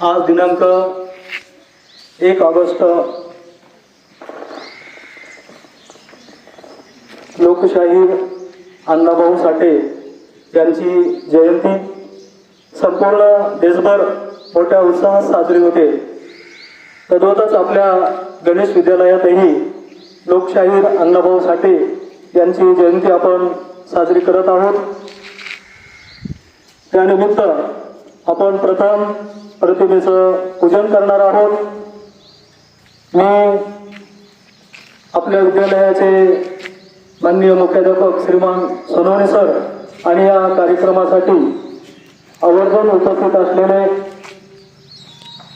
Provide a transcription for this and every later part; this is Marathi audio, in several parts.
आज दिनांक एक ऑगस्ट लोकशाहीर अण्णाभाऊ साठे यांची जयंती संपूर्ण देशभर मोठ्या उत्साहात साजरी होते. तद्वतच आपल्या गणेश विद्यालयातही लोकशाहीर अण्णाभाऊ साठे यांची जयंती आपण साजरी करत आहोत. त्यानिमित्त आपण प्रथम प्रतिमेचं पूजन करणार आहोत. मी आपल्या विद्यालयाचे माननीय मुख्याध्यापक श्रीमान सोनवणे सर आणि या कार्यक्रमासाठी आवर्जून उपस्थित असलेले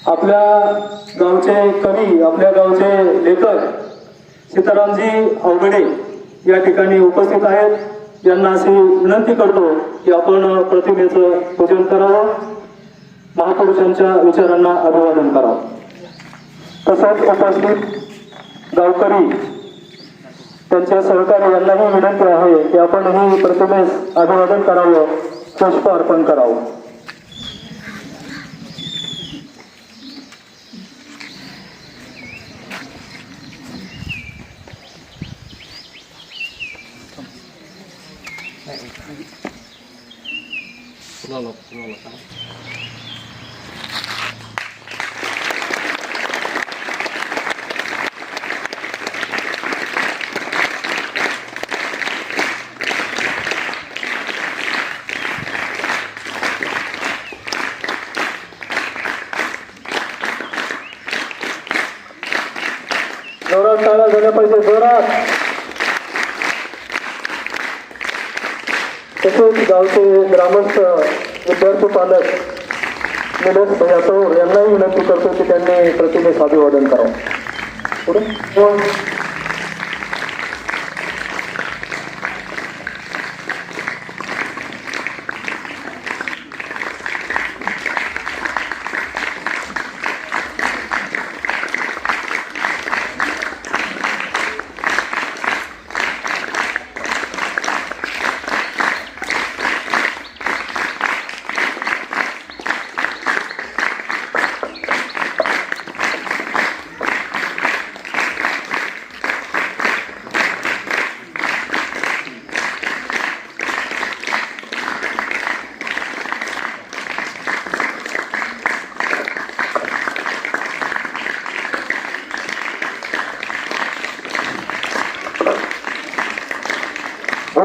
आपल्या गावचे कवी आपल्या गावचे लेखक सीतारामजी अवघडे या ठिकाणी उपस्थित आहेत. यांना अशी विनंती करतो की आपण प्रतिमेचं पूजन करावं. महापुरुषांच्या विचारांना अभिवादन करावं तसंच उपस्थित गावकरी त्यांच्या सहकारी यांनाही विनंती आहे की आपण ही प्रतिमेस अभिवादन करावं पुष्प अर्पण करावं. जोरात टाळा झाल्या पाहिजे जोरात तसेच गावचे ग्रामस्थ विद्यार्थी पालक निलेश भैया यांनाही विनंती करतो की त्यांनी प्रतिमेस अभिवादन करावं. पुढे.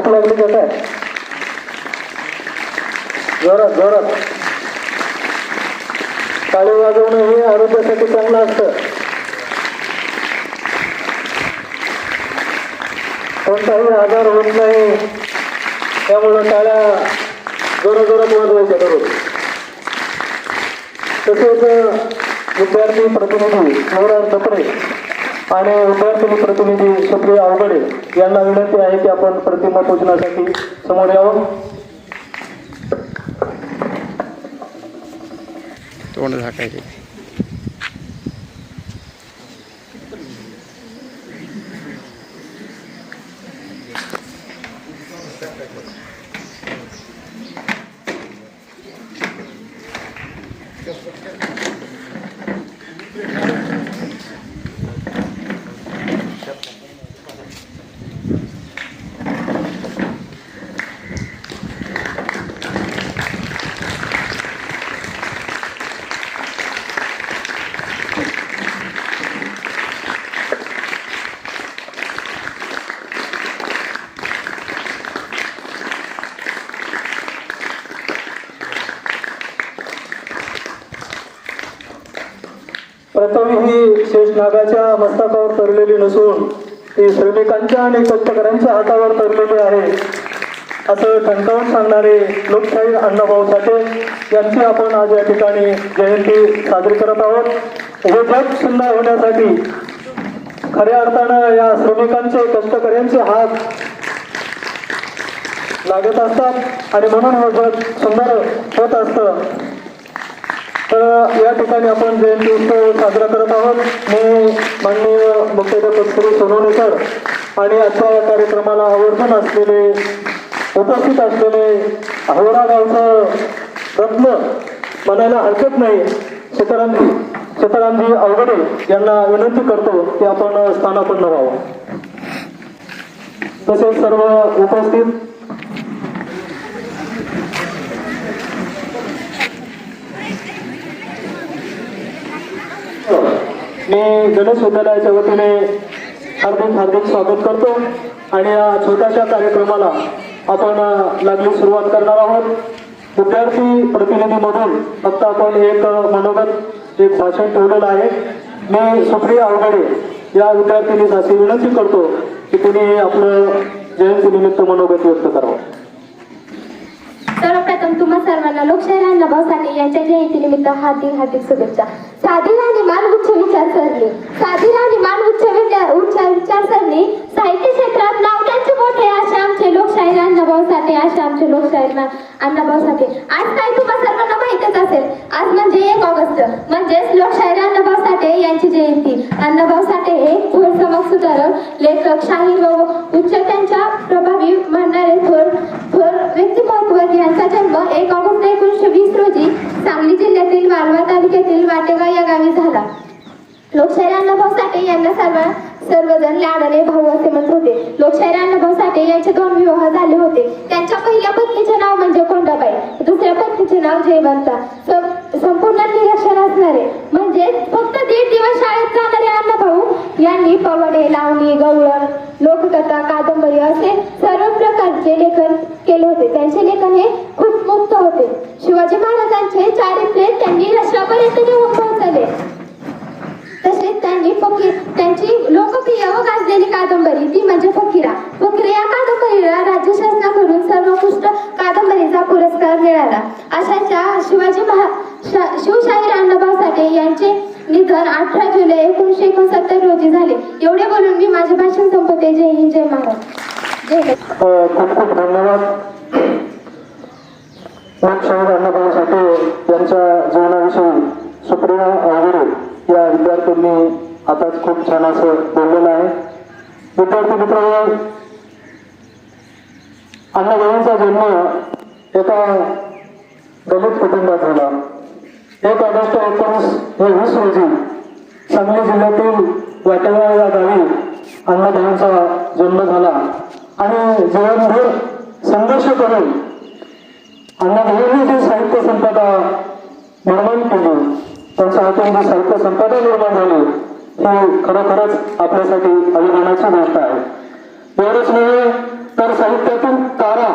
हो. लागली का काय? जोरात जोरात. टाळी वाजवणं हे आरोग्यासाठी चांगलं असतं. कोणताही आजार होत नाही त्यामुळं टाळ्या जोरात जोरात वाजवायच्या दररोज. तसेच विद्यार्थी प्रतिनिधी नवराज कपडे आणि विद्यार्थी प्रतिनिधी सुप्रिया अवघडे यांना विनंती आहे की आपण प्रतिमा पूजनासाठी समोर यावं. तोंड झाकायचे. प्रथम ही शेष नागाच्या मस्तकावर तरलेली नसून ती श्रमिकांच्या आणि कष्टकऱ्यांच्या हातावर तरलेली आहे. असं ठणकावून सांगणारे लोकशाही अण्णाभाऊ साठे यांची आपण आज या ठिकाणी जयंती साजरी करत आहोत. हे जग सुंदर होण्यासाठी खऱ्या अर्थानं या श्रमिकांचे कष्टकऱ्यांचे हात लागत असतात आणि म्हणून हे जग सुंदर होत असतं. तर या ठिकाणी आपण जयंती उत्सव साजरा करत आहोत मी माननीय मुख्याध्यापक श्री सोनवणे सर आणि आजच्या या कार्यक्रमाला आवर्जून असलेले उपस्थित असलेले अहोरा गावचं रत्न म्हणायला हरकत नाही सीतारामजी सीतारामजी अवघडे यांना विनंती करतो की आपण स्थानापन्न व्हावं. तसेच सर्व उपस्थित मी गणेश विद्यालयाच्या वतीने हार्दिक हार्दिक स्वागत करतो. आणि या छोट्याशा कार्यक्रमाला आपण लागली सुरुवात करणार आहोत. विद्यार्थी प्रतिनिधीमधून फक्त आपण एक मनोगत एक भाषण ठेवलेलं आहे. मी सुप्रिया अवघडे या विद्यार्थिनीस अशी विनंती करतो की तिने आपलं जयंतीनिमित्त मनोगत व्यक्त करावं. सर्वप्रथम तुम्हा सर्वांना लोकशाही अण्णाभाऊ साने यांच्या जयंतीनिमित्त हार्दिक हार्दिक शुभेच्छा. साधी आणि मान उच्च विचारसरणी साधी राणी उच्च विचार उच्च विचारसरणी साहित्य क्षेत्रात नाव त्यांचे मोठे असे आमचे लोकशाहीर अण्णाभाऊ साठे असे आमचे लोकशाहीर अण्णाभाऊ साठे. आज काय तुम्हा सर्वांना माहितच असेल आज म्हणजे एक ऑगस्ट. म्हणजेच लोकशाहीर अण्णाभाऊ साठे यांची जयंती. अण्णाभाऊ साठे हे थोर समाज सुधारक लेखक शाहीर व उच्च त्यांच्या प्रभावी मानणारे थोर थोर व्यक्तिमत्व यांचा जन्म एक ऑगस्ट एकोणीसशे वीस रोजी सांगली जिल्ह्यातील वालवा तालुक्यातील वाटेगाव या गावी झाला. लोकशाहीर अण्णाभाऊ साठे यांना सर्व सर्वजण लाडले भाऊ असे म्हणत होते. लोकशाहीर अण्णाभाऊ साठे यांचे दोन विवाह झाले होते. त्यांच्या पहिल्या पत्नीचे नाव म्हणजे कोंडाबाई. दुसऱ्या पत्नीचे नाव जयवंता. संपूर्ण निरक्षर असणारे. म्हणजे फक्त दीड दिवस शाळेत जाणारे अण्णाभाऊ यांनी पवडे लावणी गवळण लोककथा कादंबरी असे सर्व प्रकारचे लेखन केले होते. त्यांचे लेखन हे खूप मुक्त होते शिवाजी महाराजांचे चारित्र्य त्यांनी राष्ट्रापर्यंत नेऊन पोहोचले तसेच त्यांनी फकीर त्यांची लोकप्रिय व गाजलेली कादंबरी ती म्हणजे फकीरा फकीरा या कादंबरीला राज्य शासनाकडून सर्वोत्कृष्ट कादंबरीचा पुरस्कार मिळाला अशाच्या शिवाजी महा शा- शिवशाहीर अण्णाभाऊ साठे यांचे निधन अठरा जुलै एकोणीसशे एकोणसत्तर रोजी झाले. एवढे बोलून मी माझे भाषण संपवते. जय हिंद जय महाराज जय खूप खूप धन्यवाद. लोकशाहीर अण्णाभाऊ साठे यांच्या जीवनाविषयी सुप्रिया अवघडे या विद्यार्थ्यांनी आताच खूप छान असं बोललेलं आहे. विद्यार्थी मित्र अण्णाभाऊंचा जन्म एका दलित कुटुंबात झाला. एक ऑगस्ट एकोणीस हे वीस रोजी सांगली जिल्ह्यातील वाटेगाव या गावी अण्णाभाऊंचा जन्म झाला. आणि जीवनभर संघर्ष करून अण्णाभाऊंनी जी साहित्य संपदा निर्माण केली त्यांच्या हातून जी साहित्य संपदा निर्माण झाली ही खरोखरच आपल्यासाठी अभिमानाची गोष्ट आहे. एवढंच नव्हे तर साहित्यातून तारा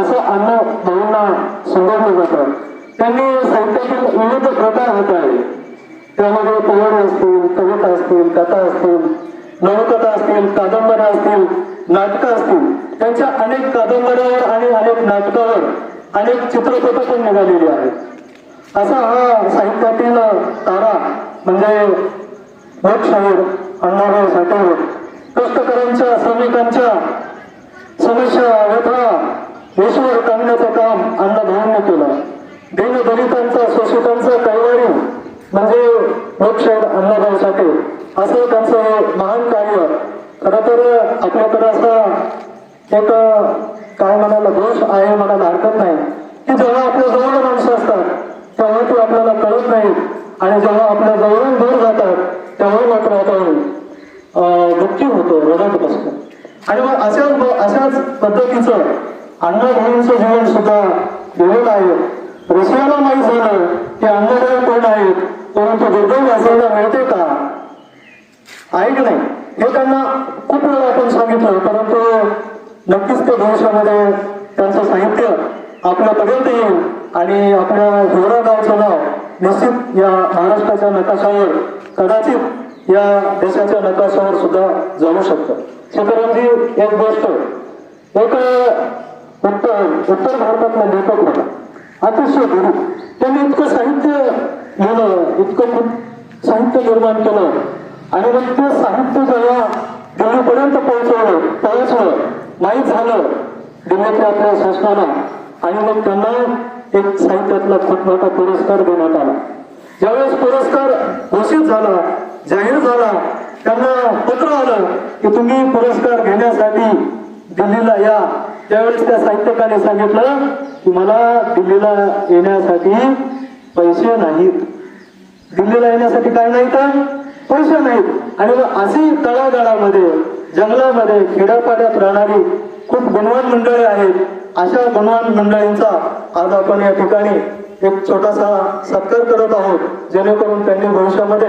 असं अण्णा भाऊंना संबोधलं जातं त्यांनी साहित्यातील विविध प्रकार हाताळले. त्यामध्ये पोवाडे असतील कविता असतील कथा असतील नवकथा असतील कादंबऱ्या असतील नाटकं असतील. त्यांच्या अनेक कादंबऱ्यावर आणि अनेक नाटकावर अनेक चित्रपट पण निघालेली आहेत. असा हा साहित्यातील तारा म्हणजे लोकशाहीर अण्णाभाऊ साठे कष्टकऱ्यांच्या श्रमिकांच्या समस्या व्यथा विश्व दलितांचा शोषितांचा कैवारी म्हणजे लोकशाहीर अण्णाभाऊ साठे असं त्यांचं महान कार्य. खरं तर आपल्याकडे असा एक काय म्हणायला दोष आहे म्हणायला हरकत नाही. की जेव्हा आपल्या जवळ माणसं असतात तेव्हा ते आपल्याला कळत नाही आणि जेव्हा आपल्या जवळून दूर जातात तेव्हा मात्र आपण दुःखी होतो रडत बसतो. आणि मग अशाच अशाच पद्धतीचं अण्णाभाऊंचं जीवन सुद्धा गेलेलं आहे. रशियाला माहीत झालं की अण्णाभाऊ कोण आहेत परंतु दुर्दैव असायला मिळते का? ऐक नाही हे त्यांना खूप वेळा आपण सांगितलं परंतु नक्कीच त्या भविष्यामध्ये त्यांचं साहित्य आपल्यापर्यंत येईल आणि आपल्या हिवरा गावचं नाव निश्चित या महाराष्ट्राच्या नकाशावर कदाचित या देशाच्या नकाशावर सुद्धा जाऊ शकतं. शेतकऱ्यांची एक गोष्ट. एक उत्तर उत्तर भारतातला लेखक होता. अतिशय गुरु त्यांनी इतकं साहित्य लिहिलं इतकं साहित्य निर्माण केलं. आणि मग ते साहित्य जेव्हा दिल्लीपर्यंत पोहोचवलं पोहोचलं माहीत झालं दिल्लीतल्या आपल्या शासनाला. आणि मग त्यांना एक साहित्यातला खूप मोठा पुरस्कार देण्यात आला. ज्यावेळेस पुरस्कार घोषित झाला जाहीर झाला त्यांना पत्र आलं की तुम्ही पुरस्कार घेण्यासाठी दिल्लीला या. त्यावेळेस त्या साहित्यकाने सांगितलं की मला दिल्लीला येण्यासाठी पैसे नाहीत. दिल्लीला येण्यासाठी काय नाही का पैसे नाहीत. आणि मग अशी तळागाळामध्ये जंगलामध्ये खेड्यापाड्यात राहणारी खूप गुणवान मंडळी आहेत. अशा गुणवान मंडळींचा आज आपण या ठिकाणी एक छोटासा सत्कार करत आहोत. जेणेकरून त्यांनी भविष्यामध्ये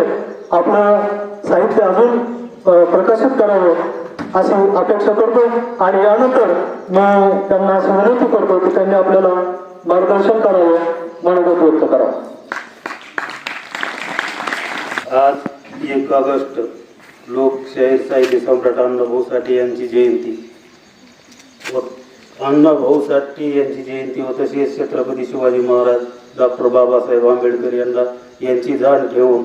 आपलं साहित्य अजून प्रकाशित करावं अशी अपेक्षा करतो. आणि यानंतर मी त्यांना अशी विनंती करतो की त्यांनी आपल्याला मार्गदर्शन करावं मनोगत व्यक्त करावं. आज एक ऑगस्ट लोकशाही साहित्य सम्राट अण्णाभाऊ साठे यांची जयंती. व अण्णाभाऊ साठे यांची जयंती व तसेच छत्रपती शिवाजी महाराज डॉक्टर बाबासाहेब आंबेडकर यांना यांची जाण ठेवून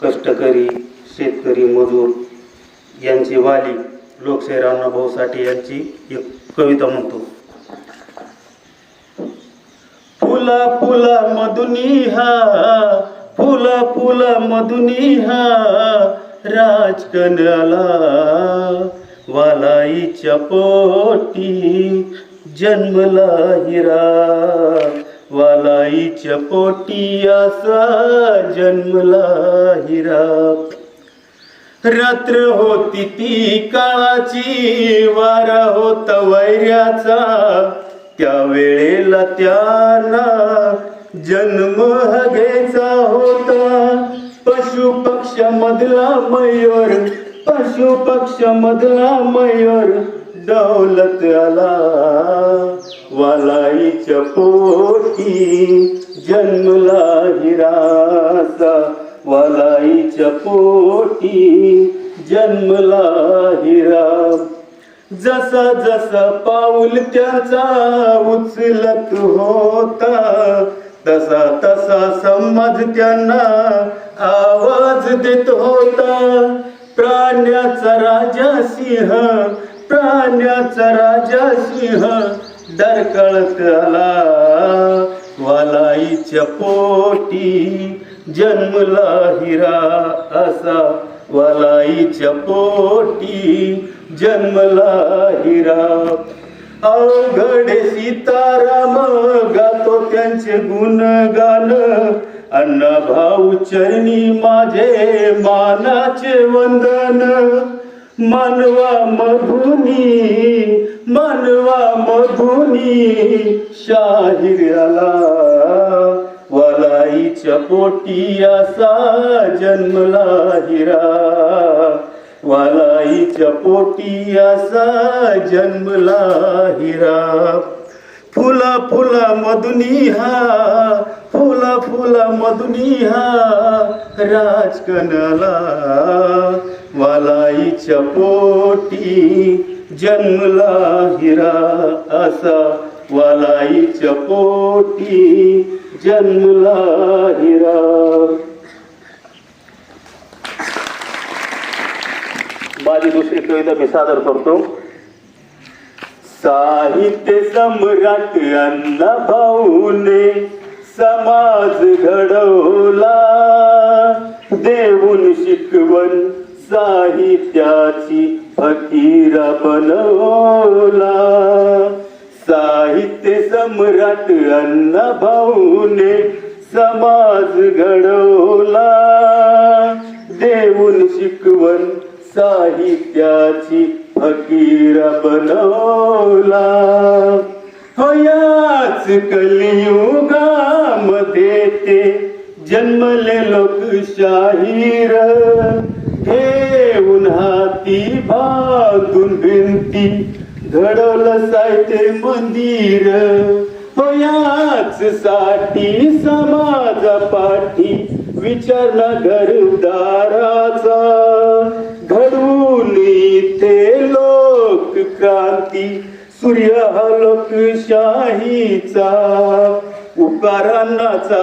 कष्टकरी शेतकरी मजूर यांचे वाली लोकशाहीर अण्णाभाऊ साठे यांची एक कविता म्हणतो. फुला फुला मधुनी हा फुला फुला मधुनी हा राजकन्याला वालाईच्या पोटी जन्मला हिरा. वालाईच्या पोटी असा जन्मला हिरा. रात्र होती ती काळाची वारा होता वैर्याचा त्या वेळेला त्यांना जन्म घ्यायचा होता. पशु पक्षामधला मयूर पशु पक्षामधला मयूर दौलत आला वालाईच्या पोटी जन्मला हिरासा वालाईच्या पोटी जन्मला हिरा जसा जसा पाऊल त्याचा उचलत होता तसा तसा समाज त्यांना आवाज देत होता. प्राण्याचा राजा सिंह प्राण्याचा राजा सिंह दरकळत आला. वालाईच्या पोटी जन्मला हिरा असा वलाईच्या पोटी. जन्मला हिरा अवघड सीताराम गातो त्यांचे गुणगान. अण्णा भाऊ चरणी माझे मानाचे वंदन. मानवा मधुनी मानवा मधुनी शाहिराला आला पोटी असा जन्मला हिरा. वालाईच्या पोटी असा जन्मला हिरा. फुला फुला मधुनी हा फुला फुला मधुनी हा राजकनला. वालाईच्या पोटी जन्मला हिरा असा वलाईच्या पोटी जन्मला हिरा माझी दुसरी कविता मी सादर करतो. साहित्य सम्राट अण्णा भाऊने समाज घडवला. देऊन शिकवण साहित्याची फकीरा बनवला. साहित्य सम्राट अण्णा भाऊने समाज घडवला. देऊन शिकवण साहित्याची फकीर बनवला. हो याच कलियुगामध्ये ते जन्मले लोकशाहीर. हे उन्हाती बांधून भिंती घडवलं साहित्य मंदिर. हो याच साठी समाजा पाठी विचार न घरदाराचा. घडवून इथे लोक क्रांती सूर्य हा लोकशाहीचा. उकारांनाचा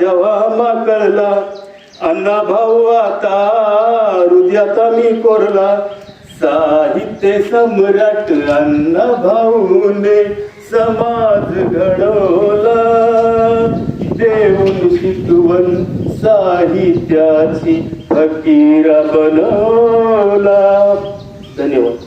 जेव्हा माकळला अण्णा भाऊ आता हृदयाचा मी कोरला. साहित्य सम्राट अण्णा भाऊने समाज घडवला. देऊन शिकवण साहित्याची फकीरा बनवला. धन्यवाद.